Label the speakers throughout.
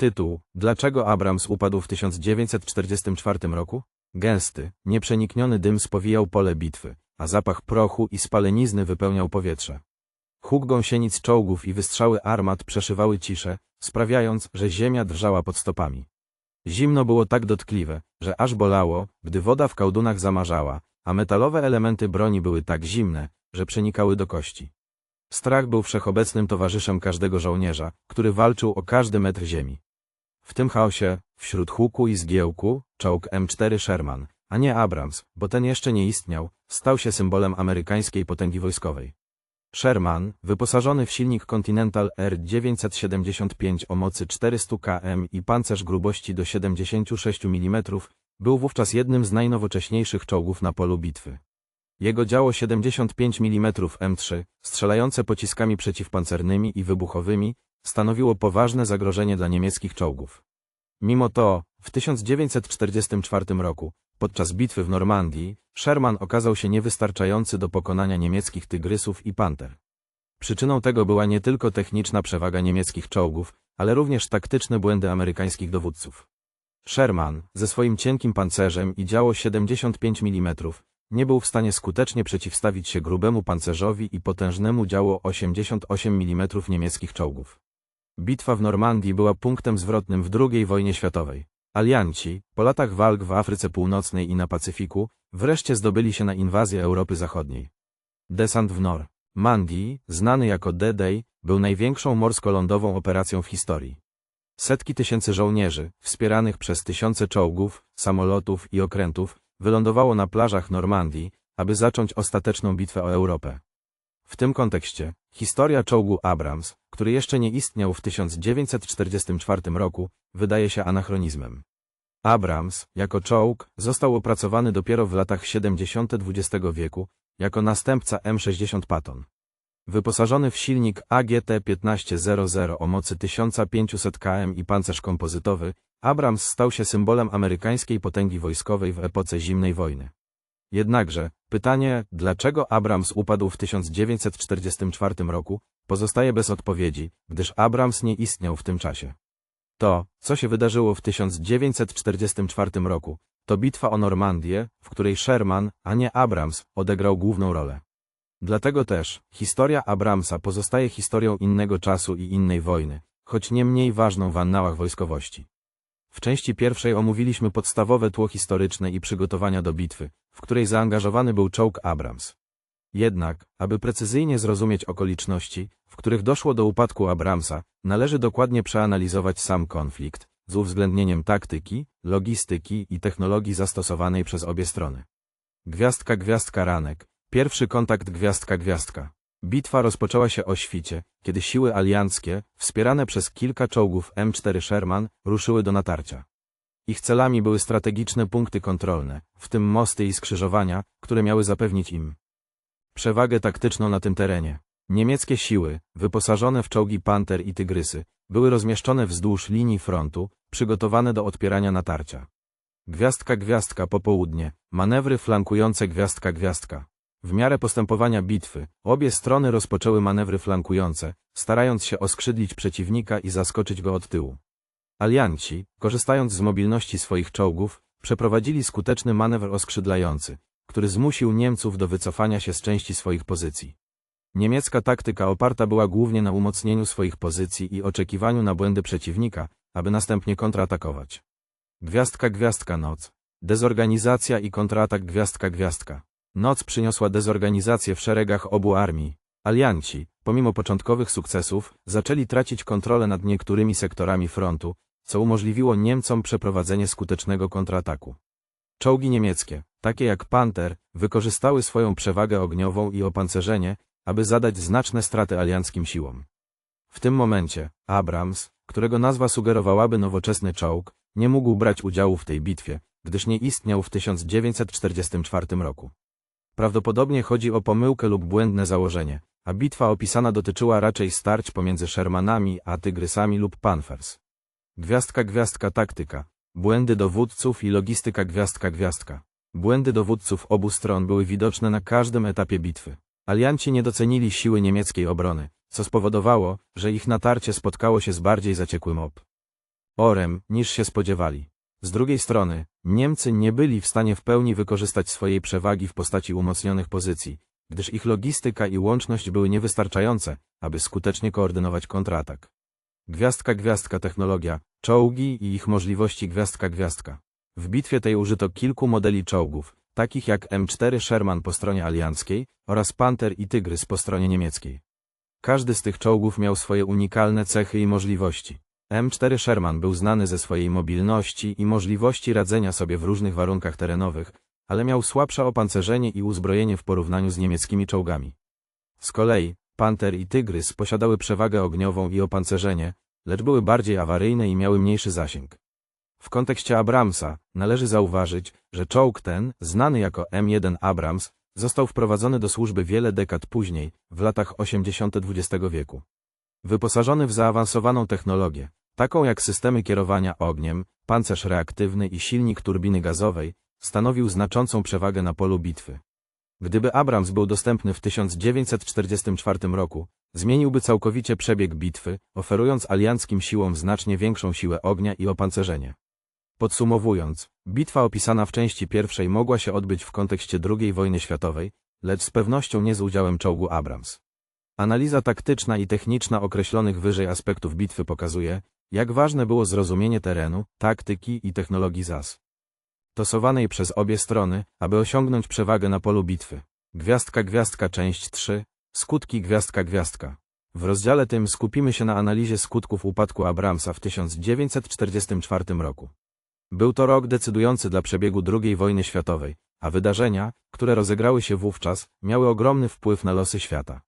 Speaker 1: Tytuł Dlaczego Abrams upadł w 1944 roku? Gęsty, nieprzenikniony dym spowijał pole bitwy, a zapach prochu i spalenizny wypełniał powietrze. Huk gąsienic czołgów i wystrzały armat przeszywały ciszę, sprawiając, że ziemia drżała pod stopami. Zimno było tak dotkliwe, że aż bolało, gdy woda w kałdunach zamarzała, a metalowe elementy broni były tak zimne, że przenikały do kości. Strach był wszechobecnym towarzyszem każdego żołnierza, który walczył o każdy metr ziemi. W tym chaosie, wśród huku i zgiełku, czołg M4 Sherman, a nie Abrams, bo ten jeszcze nie istniał, stał się symbolem amerykańskiej potęgi wojskowej. Sherman, wyposażony w silnik Continental R975 o mocy 400 km i pancerz grubości do 76 mm, był wówczas jednym z najnowocześniejszych czołgów na polu bitwy. Jego działo 75 mm M3, strzelające pociskami przeciwpancernymi i wybuchowymi, stanowiło poważne zagrożenie dla niemieckich czołgów. Mimo to, w 1944 roku, podczas bitwy w Normandii, Sherman okazał się niewystarczający do pokonania niemieckich tygrysów i panter. Przyczyną tego była nie tylko techniczna przewaga niemieckich czołgów, ale również taktyczne błędy amerykańskich dowódców. Sherman, ze swoim cienkim pancerzem i działo 75 mm, nie był w stanie skutecznie przeciwstawić się grubemu pancerzowi i potężnemu działo 88 mm niemieckich czołgów. Bitwa w Normandii była punktem zwrotnym w II wojnie światowej. Alianci, po latach walk w Afryce Północnej i na Pacyfiku, wreszcie zdobyli się na inwazję Europy Zachodniej. Desant w Normandii, znany jako D-Day, był największą morsko-lądową operacją w historii. Setki tysięcy żołnierzy, wspieranych przez tysiące czołgów, samolotów i okrętów, wylądowało na plażach Normandii, aby zacząć ostateczną bitwę o Europę. W tym kontekście, historia czołgu Abrams, który jeszcze nie istniał w 1944 roku, wydaje się anachronizmem. Abrams, jako czołg, został opracowany dopiero w latach 70. XX wieku, jako następca M60 Patton. Wyposażony w silnik AGT-1500 o mocy 1500 km i pancerz kompozytowy, Abrams stał się symbolem amerykańskiej potęgi wojskowej w epoce zimnej wojny. Jednakże, pytanie, dlaczego Abrams upadł w 1944 roku, pozostaje bez odpowiedzi, gdyż Abrams nie istniał w tym czasie. To, co się wydarzyło w 1944 roku, to bitwa o Normandię, w której Sherman, a nie Abrams, odegrał główną rolę. Dlatego też, historia Abramsa pozostaje historią innego czasu i innej wojny, choć nie mniej ważną w annałach wojskowości. W części pierwszej omówiliśmy podstawowe tło historyczne i przygotowania do bitwy, w której zaangażowany był czołg Abrams. Jednak, aby precyzyjnie zrozumieć okoliczności, w których doszło do upadku Abramsa, należy dokładnie przeanalizować sam konflikt, z uwzględnieniem taktyki, logistyki i technologii zastosowanej przez obie strony. Gwiazdka Gwiazdka Ranek, pierwszy kontakt Gwiazdka Gwiazdka. Bitwa rozpoczęła się o świcie, kiedy siły alianckie, wspierane przez kilka czołgów M4 Sherman, ruszyły do natarcia. Ich celami były strategiczne punkty kontrolne, w tym mosty i skrzyżowania, które miały zapewnić im przewagę taktyczną na tym terenie. Niemieckie siły, wyposażone w czołgi Panter i Tygrysy, były rozmieszczone wzdłuż linii frontu, przygotowane do odpierania natarcia. Gwiazdka Gwiazdka popołudnie, manewry flankujące Gwiazdka Gwiazdka. W miarę postępowania bitwy, obie strony rozpoczęły manewry flankujące, starając się oskrzydlić przeciwnika i zaskoczyć go od tyłu. Alianci, korzystając z mobilności swoich czołgów, przeprowadzili skuteczny manewr oskrzydlający, który zmusił Niemców do wycofania się z części swoich pozycji. Niemiecka taktyka oparta była głównie na umocnieniu swoich pozycji i oczekiwaniu na błędy przeciwnika, aby następnie kontratakować. Gwiazdka Gwiazdka Noc. Dezorganizacja i kontratak Gwiazdka Gwiazdka. Noc przyniosła dezorganizację w szeregach obu armii. Alianci, pomimo początkowych sukcesów, zaczęli tracić kontrolę nad niektórymi sektorami frontu, co umożliwiło Niemcom przeprowadzenie skutecznego kontrataku. Czołgi niemieckie, takie jak Panther, wykorzystały swoją przewagę ogniową i opancerzenie, aby zadać znaczne straty alianckim siłom. W tym momencie Abrams, którego nazwa sugerowałaby nowoczesny czołg, nie mógł brać udziału w tej bitwie, gdyż nie istniał w 1944 roku. Prawdopodobnie chodzi o pomyłkę lub błędne założenie, a bitwa opisana dotyczyła raczej starć pomiędzy Shermanami a Tygrysami lub Panthers. Gwiazdka gwiazdka taktyka, błędy dowódców i logistyka gwiazdka gwiazdka. Błędy dowódców obu stron były widoczne na każdym etapie bitwy. Alianci nie docenili siły niemieckiej obrony, co spowodowało, że ich natarcie spotkało się z bardziej zaciekłym op. orem, niż się spodziewali. Z drugiej strony, Niemcy nie byli w stanie w pełni wykorzystać swojej przewagi w postaci umocnionych pozycji, gdyż ich logistyka i łączność były niewystarczające, aby skutecznie koordynować kontratak. Gwiazdka gwiazdka technologia, czołgi i ich możliwości gwiazdka gwiazdka. W bitwie tej użyto kilku modeli czołgów, takich jak M4 Sherman po stronie alianckiej oraz Panther i Tygrys po stronie niemieckiej. Każdy z tych czołgów miał swoje unikalne cechy i możliwości. M4 Sherman był znany ze swojej mobilności i możliwości radzenia sobie w różnych warunkach terenowych, ale miał słabsze opancerzenie i uzbrojenie w porównaniu z niemieckimi czołgami. Z kolei Panther i Tygrys posiadały przewagę ogniową i opancerzenie, lecz były bardziej awaryjne i miały mniejszy zasięg. W kontekście Abramsa należy zauważyć, że czołg ten, znany jako M1 Abrams, został wprowadzony do służby wiele dekad później, w latach 80. XX wieku. Wyposażony w zaawansowaną technologię, taką jak systemy kierowania ogniem, pancerz reaktywny i silnik turbiny gazowej, stanowił znaczącą przewagę na polu bitwy. Gdyby Abrams był dostępny w 1944 roku, zmieniłby całkowicie przebieg bitwy, oferując alianckim siłom znacznie większą siłę ognia i opancerzenie. Podsumowując, bitwa opisana w części pierwszej mogła się odbyć w kontekście II wojny światowej, lecz z pewnością nie z udziałem czołgu Abrams. Analiza taktyczna i techniczna określonych wyżej aspektów bitwy pokazuje, jak ważne było zrozumienie terenu, taktyki i technologii ZAS. Stosowanej przez obie strony, aby osiągnąć przewagę na polu bitwy. Gwiazdka Gwiazdka część 3. Skutki Gwiazdka Gwiazdka. W rozdziale tym skupimy się na analizie skutków upadku Abramsa w 1944 roku. Był to rok decydujący dla przebiegu II wojny światowej, a wydarzenia, które rozegrały się wówczas, miały ogromny wpływ na losy świata.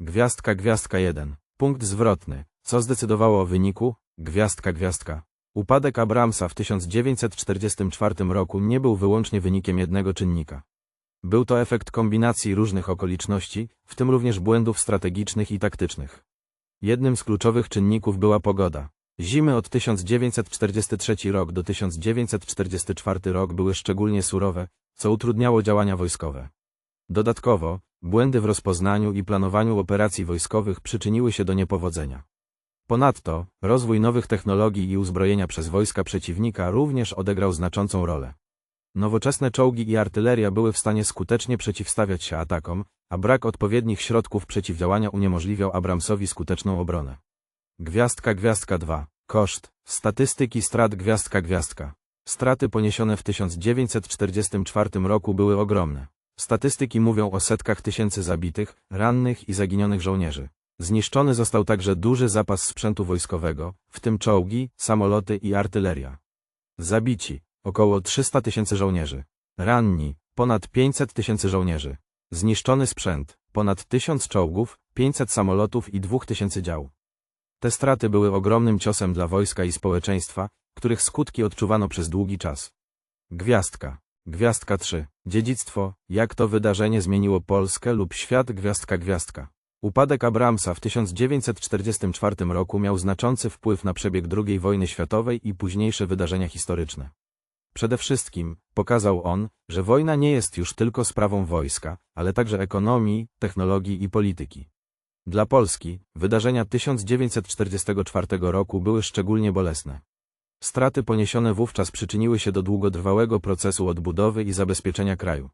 Speaker 1: Gwiazdka Gwiazdka 1. Punkt zwrotny. Co zdecydowało o wyniku? Gwiazdka Gwiazdka. Upadek Abramsa w 1944 roku nie był wyłącznie wynikiem jednego czynnika. Był to efekt kombinacji różnych okoliczności, w tym również błędów strategicznych i taktycznych. Jednym z kluczowych czynników była pogoda. Zimy od 1943 rok do 1944 rok były szczególnie surowe, co utrudniało działania wojskowe. Dodatkowo, błędy w rozpoznaniu i planowaniu operacji wojskowych przyczyniły się do niepowodzenia. Ponadto, rozwój nowych technologii i uzbrojenia przez wojska przeciwnika również odegrał znaczącą rolę. Nowoczesne czołgi i artyleria były w stanie skutecznie przeciwstawiać się atakom, a brak odpowiednich środków przeciwdziałania uniemożliwiał Abramsowi skuteczną obronę. Gwiazdka Gwiazdka 2. Koszt. Statystyki strat Gwiazdka Gwiazdka. Straty poniesione w 1944 roku były ogromne. Statystyki mówią o setkach tysięcy zabitych, rannych i zaginionych żołnierzy. Zniszczony został także duży zapas sprzętu wojskowego, w tym czołgi, samoloty i artyleria. Zabici około 300 tysięcy żołnierzy. Ranni ponad 500 tysięcy żołnierzy. Zniszczony sprzęt ponad 1000 czołgów, 500 samolotów i 2000 dział. Te straty były ogromnym ciosem dla wojska i społeczeństwa, których skutki odczuwano przez długi czas. Gwiazdka. Gwiazdka 3. Dziedzictwo. Jak to wydarzenie zmieniło Polskę lub świat Gwiazdka Gwiazdka. Upadek Abramsa w 1944 roku miał znaczący wpływ na przebieg II wojny światowej i późniejsze wydarzenia historyczne. Przede wszystkim pokazał on, że wojna nie jest już tylko sprawą wojska, ale także ekonomii, technologii i polityki. Dla Polski wydarzenia 1944 roku były szczególnie bolesne. Straty poniesione wówczas przyczyniły się do długotrwałego procesu odbudowy i zabezpieczenia kraju.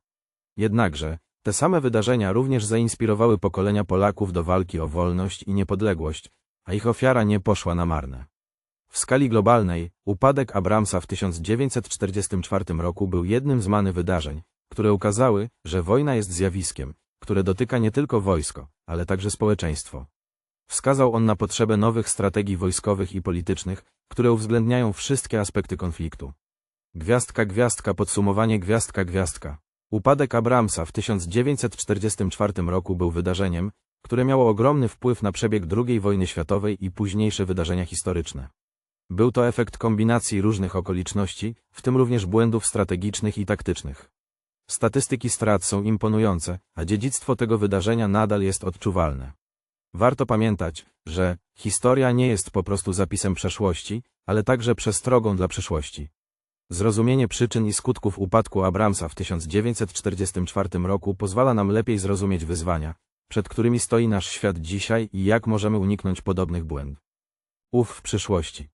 Speaker 1: Jednakże, te same wydarzenia również zainspirowały pokolenia Polaków do walki o wolność i niepodległość, a ich ofiara nie poszła na marne. W skali globalnej, upadek Abramsa w 1944 roku był jednym z many wydarzeń, które ukazały, że wojna jest zjawiskiem, które dotyka nie tylko wojsko, ale także społeczeństwo. Wskazał on na potrzebę nowych strategii wojskowych i politycznych, które uwzględniają wszystkie aspekty konfliktu. Gwiazdka gwiazdka podsumowanie gwiazdka gwiazdka. Upadek Abramsa w 1944 roku był wydarzeniem, które miało ogromny wpływ na przebieg II wojny światowej i późniejsze wydarzenia historyczne. Był to efekt kombinacji różnych okoliczności, w tym również błędów strategicznych i taktycznych. Statystyki strat są imponujące, a dziedzictwo tego wydarzenia nadal jest odczuwalne. Warto pamiętać, że historia nie jest po prostu zapisem przeszłości, ale także przestrogą dla przyszłości. Zrozumienie przyczyn i skutków upadku Abramsa w 1944 roku pozwala nam lepiej zrozumieć wyzwania, przed którymi stoi nasz świat dzisiaj i jak możemy uniknąć podobnych błędów. Ów w przyszłości.